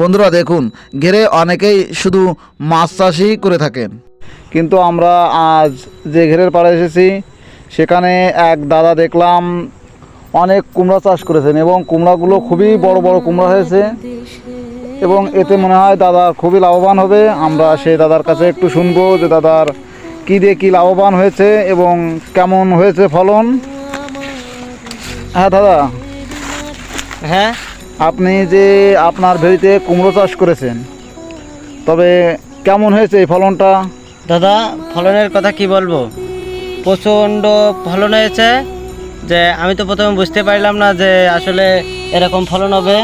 বন্ধুরা দেখুন, ঘেরে অনেকেই শুধু মাছ চাষই করে থাকেন। কিন্তু আমরা আজ যে ঘেরের পাড়ে এসেছি, সেখানে এক দাদা দেখলাম অনেক কুমড়া চাষ করেছেন এবং কুমড়াগুলো খুবই বড় বড় কুমড়া হয়েছে এবং এতে মনে হয় দাদা খুবই লাভবান হবে। আমরা সেই দাদার কাছে একটু শুনব যে দাদার কী দিয়ে কী লাভবান হয়েছে এবং কেমন হয়েছে ফলন। হ্যাঁ দাদা। হ্যাঁ? আপনি যে আপনার ভেড়িতে কুমড়ো চাষ করেছেন, তবে কেমন হয়েছে এই ফলনটা? দাদা, ফলনের কথা কি বলব? প্রচণ্ড ফলন হয়েছে যে আমি তো প্রথমে বুঝতে পারলাম না যে আসলে এরকম ফলন হবে।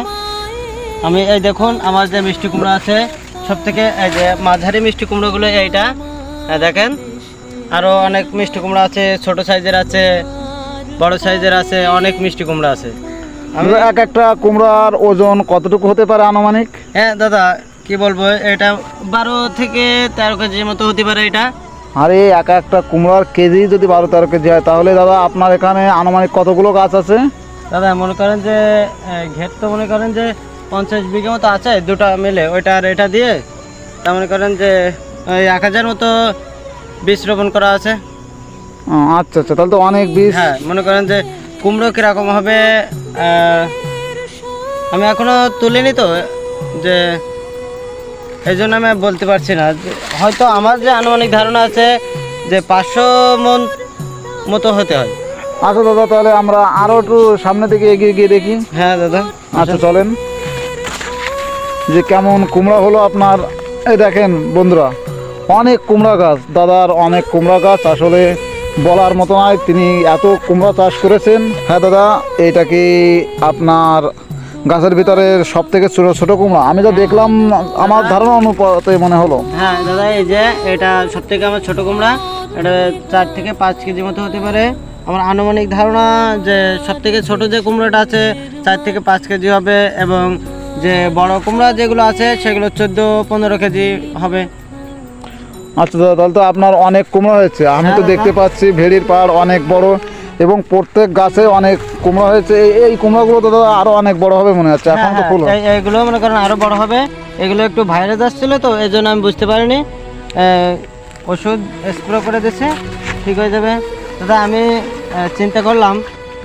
আমি এই দেখুন, আমার যে মিষ্টি কুমড়ো আছে সব থেকে এই যে মাঝারি মিষ্টি কুমড়োগুলো এইটা হ্যাঁ দেখেন। আরও অনেক মিষ্টি কুমড়ো আছে, ছোট সাইজের আছে, বড় সাইজের আছে, অনেক মিষ্টি কুমড়ো আছে। এক একটা কুমড়ার ওজন কতটুকু হতে পারে আনুমানিক? হ্যাঁ দাদা কি বলব এটা বারো থেকে তেরো কেজির মতো হতে পারে এটা। আর এক একটা কুমড়ার কেজি যদি বারো তেরো কেজি হয় তাহলে দাদা আপনার এখানে আনুমানিক কতগুলো গাছ আছে? দাদা মনে করেন যে ঘের তো মনে করেন যে পঞ্চাশ বিঘা মতো আছে দুটা মিলে ওইটা আর এটা দিয়ে। তা মনে করেন যে ওই এক হাজার মতো বীজ রোপণ করা আছে। আচ্ছা আচ্ছা তাহলে তো অনেক বীজ। হ্যাঁ মনে করেন যে কুমড়ো কীরকম হবে আমি এখনও তুলিনি তো যে এই জন্য আমি বলতে পারছি না। হয়তো আমার যে আনুমানিক ধারণা আছে যে পাঁচশো মন মতো হতে হয়। আচ্ছা দাদা তাহলে আমরা আরও একটু সামনে দিকে এগিয়ে গিয়ে দেখি। হ্যাঁ দাদা। আচ্ছা চলেন। যে কেমন কুমড়া হলো আপনার এই দেখেন বন্ধুরা অনেক কুমড়া গাছ দাদার অনেক কুমড়া গাছ। আসলে বলার মতো নয়, তিনি এত কুমড়া চাষ করেছেন। হ্যাঁ দাদা, এটা কি আপনার গাছের ভিতরে সব থেকে ছোটো ছোটো কুমড়া? আমি যা দেখলাম, আমার ধারণা অনুপাতে মনে হলো। হ্যাঁ দাদা, এই যে এটা সব থেকে আমার ছোটো কুমড়া, এটা চার থেকে পাঁচ কেজি মতো হতে পারে। আমার আনুমানিক ধারণা যে সব থেকে ছোটো যে কুমড়োটা আছে, চার থেকে পাঁচ কেজি হবে এবং যে বড় কুমড়া যেগুলো আছে, সেগুলো চোদ্দ পনেরো কেজি হবে। আচ্ছা দাদা তাহলে তো আপনার অনেক কুমড়ো হয়েছে। আমি তো হ্যাঁ, দেখতে পাচ্ছি ভেড়ির পাড় অনেক বড় এবং প্রত্যেক গাছে অনেক কুমড়ো হয়েছে। এই- কুমড়াগুলো তো দাদা আরও অনেক বড় হবে মনে হচ্ছে। এখন হ্যাঁ, তো ফুল হ্যাঁ, এইগুলো মনে করেন আরও বড় হবে। এগুলো একটু ভাইরাস আসছিল তো এই জন্য আমি বুঝতে পারিনি। ওষুধ স্প্রে করে দিচ্ছে ঠিক হয়ে যাবে। দাদা আমি চিন্তা করলাম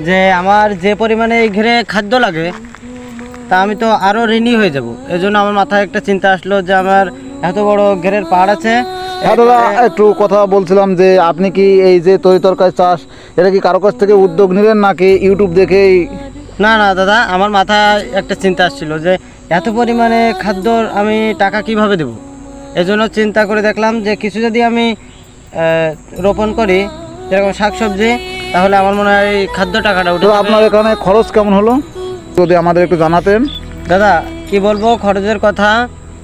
যে আমার যে পরিমাণে এই ঘিরে খাদ্য লাগে তা আমি তো আরও ঋণী হয়ে যাব। এই জন্য আমার মাথায় একটা চিন্তা আসলো যে আমার এত বড় ঘেরের পাহাড় আছে হ্যাঁ দাদা একটু কথা বলছিলাম যে আপনি কি এই যে তরি তরকারি চাষ এটা কি কারও কাছ থেকে উদ্যোগ নিলেন নাকি ইউটিউব দেখেই? না না দাদা আমার মাথায় একটা চিন্তা আসছিল যে এত পরিমাণে খাদ্য আমি টাকা কীভাবে দেব? এজন্য চিন্তা করে দেখলাম যে কিছু যদি আমি রোপণ করি যেরকম শাকসবজি তাহলে আমার মনে হয় এই খাদ্য টাকাটা উঠে। আপনার এখানে খরচ কেমন হলো? যদি আমাদের একটু জানাতেন। দাদা কি বলব খরচের কথা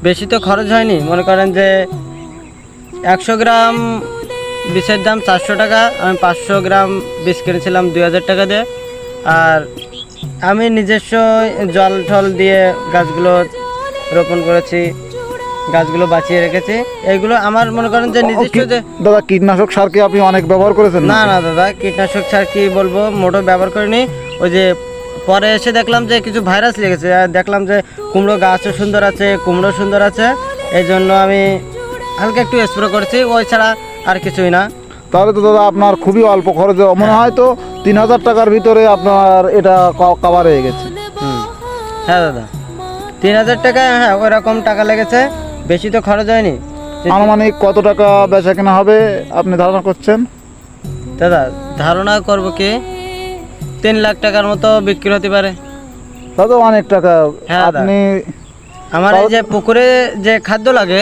বেশি তো খরচ হয়নি। মনে করেন যে একশো গ্রাম বিষের দাম চারশো টাকা। আমি পাঁচশো গ্রাম বিষ কিনেছিলাম দুই হাজার টাকা দিয়ে। আর আমি নিজস্ব জল টল দিয়ে গাছগুলো রোপণ করেছি গাছগুলো বাঁচিয়ে রেখেছি। এইগুলো আমার মনে করেন যে নিজস্ব যে দাদা কীটনাশক সার কি আপনি অনেক ব্যবহার করেছেন না না দাদা কীটনাশক সার কি বলব? মোটো ব্যবহার করিনি। ওই যে পরে এসে দেখলাম যে কিছু ভাইরাস লেগেছে। আর দেখলাম যে কুমড়ো গাছও সুন্দর আছে কুমড়ো সুন্দর আছে। এই জন্য আমি হালকা একটু স্প্রে করেছি ওই ছাড়া আর কিছুই না। তাহলে তো দাদা আপনার খুবই অল্প খরচে মনে হয় তো তিন হাজার টাকার ভিতরে আপনার এটা কভার হয়ে গেছে। হ্যাঁ দাদা। তিন হাজার টাকা হ্যাঁ ওরকম টাকা লেগেছে বেশি তো খরচ হয়নি। আনুমানিক কত টাকা বেচা কেনা হবে আপনি ধারণা করছেন? দাদা ধারণা করব কি তিন লাখ টাকার মতো বিক্রি হতে পারে। দাদা অনেক টাকা। হ্যাঁ। আপনি আমার এই যে পুকুরে যে খাদ্য লাগে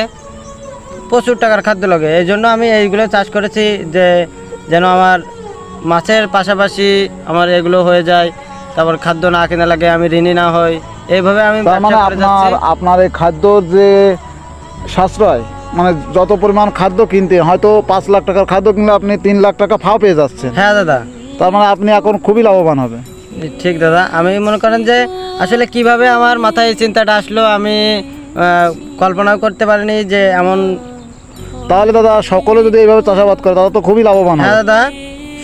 প্রচুর টাকার খাদ্য লাগে। এই জন্য আমি এইগুলো চাষ করেছি যে যেন আমার মাছের পাশাপাশি আমার এগুলো হয়ে যায় তারপর খাদ্য না কেনা লাগে আমি ঋণী না হই। এইভাবে আমি মানে। আপনার আপনার এই খাদ্য যে সাশ্রয় মানে যত পরিমাণ খাদ্য কিনতে হয়তো পাঁচ লাখ টাকার খাদ্য কিনলে আপনি তিন লাখ টাকা ফাও পেয়ে যাচ্ছেন। হ্যাঁ দাদা। তার মানে আপনি এখন খুবই লাভবান হবে ঠিক দাদা। আমি মনে করেন যে আসলে কীভাবে আমার মাথায় এই চিন্তাটা আসলো আমি কল্পনাও করতে পারিনি যে এমন তাহলে দাদা সকলে যদি এইভাবে চাষাবাদ করে তাহলে তো খুবই লাভবান হ্যাঁ। দাদা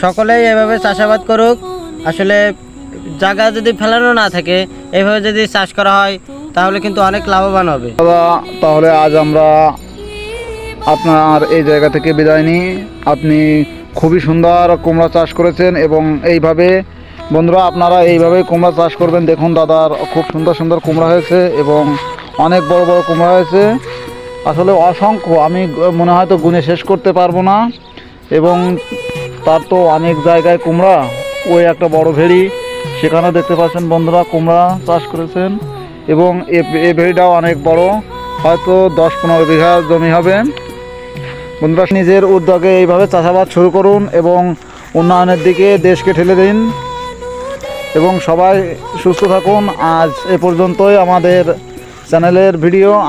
সকলেই এভাবে চাষাবাদ করুক। আসলে জায়গা যদি ফেলানো না থাকে এইভাবে যদি চাষ করা হয় তাহলে কিন্তু অনেক লাভবান হবে। দাদা তাহলে আজ আমরা আপনার এই জায়গা থেকে বিদায় নিই। আপনি খুবই সুন্দর কুমড়া চাষ করেছেন এবং এইভাবে বন্ধুরা আপনারা এইভাবে কুমড়া চাষ করবেন। দেখুন দাদার খুব সুন্দর সুন্দর কুমড়া হয়েছে এবং অনেক বড় বড় কুমড়া হয়েছে। আসলে অসংখ্য, আমি মনে হয় তো গুনে শেষ করতে পারব না। এবং তার তো অনেক জায়গায় কুমড়া, ওই একটা বড় ভেড়ি, সেখানেও দেখতে পাচ্ছেন বন্ধুরা কুমড়া চাষ করেছেন। এবং এ ভেড়িটাও অনেক বড়, হয়তো দশ পনেরো বিঘা জমি হবে। বন্ধুরা, নিজের উদ্যোগে এইভাবে চাষাবাদ শুরু করুন এবং উন্নয়নের দিকে দেশকে ঠেলে দিন। এবং সবাই সুস্থ থাকুন। আজ এ পর্যন্তই আমাদের চ্যানেলের ভিডিও।